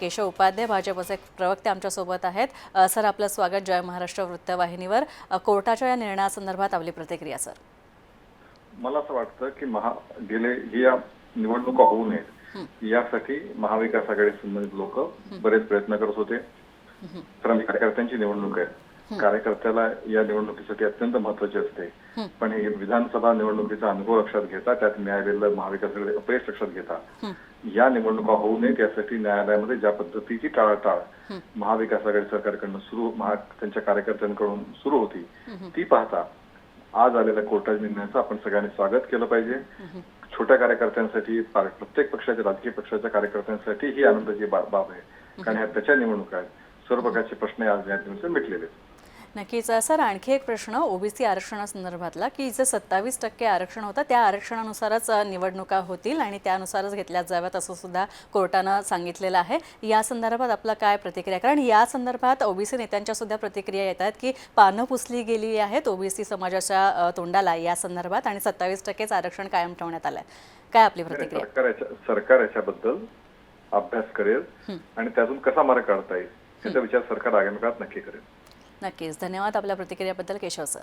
केशव उपाध्याय भाजपचे प्रवक्ते आमच्यासोबत आहेत. सर आपलं स्वागत. जय महाराष्ट्र वृत्तवाहिनीवर. कोर्टाच्या या निर्णयासंदर्भात आपली प्रतिक्रिया सर. मला असं वाटतं की महा गेले ही या निवडणुका होऊ नयेत. यासाठी महाविकास आघाडी संबंधित लोक बरेच प्रयत्न करत होते. ही कार्यकर्त्यांची निवडणूक आहे. कार्यकर्त्याला या निवडणुकीसाठी अत्यंत महत्वाची असते. पण हे विधानसभा निवडणुकीचा अनुभव लक्षात घेता त्यात मिळालेलं महाविकास आघाडी अपयश लक्षात घेता. या निवडणुका होऊ नयेत यासाठी न्यायालयामध्ये ज्या पद्धतीची टाळाटाळ महाविकास आघाडी सरकारकडनं सुरू त्यांच्या कार्यकर्त्यांकडून सुरू होती ती पाहता आज आलेल्या कोर्टाच्या निर्णयाचं आपण सगळ्यांनी स्वागत केलं पाहिजे. छोट्या कार्यकर्त्यांसाठी प्रत्येक पक्षाच्या राजकीय पक्षाच्या कार्यकर्त्यांसाठी ही आनंदाची बाब आहे. कारण ह्या त्याच्या निवडणुका आहेत. सर्व प्रकारचे प्रश्न आज या निवडणुकीत मिटलेले आहेत. नक्कीच. सर आणखी एक प्रश्न. ओबीसी आरक्षणासंदर्भातला की जे सत्तावीस टक्के आरक्षण होतं त्या आरक्षणानुसारच निवडणुका होतील आणि त्यानुसारच घेतल्या जाव्यात असं सुद्धा कोर्टानं सांगितलेलं आहे. या संदर्भात आपला काय प्रतिक्रिया? कारण या संदर्भात ओबीसी नेत्यांच्या सुद्धा प्रतिक्रिया येत आहेत की पानं पुसली गेली आहेत ओबीसी समाजाच्या तोंडाला या संदर्भात आणि सत्तावीस टक्केच आरक्षण कायम ठेवण्यात आलं आहे काय आपली प्रतिक्रिया? सरकार याच्याबद्दल अभ्यास करेल आणि त्यातून कसा मार्ग काढता येईल याचा विचार सरकार आगामी काळात नक्की करेल. नक्कीच. धन्यवाद आपल्या प्रतिक्रियाबद्दल केशव सर.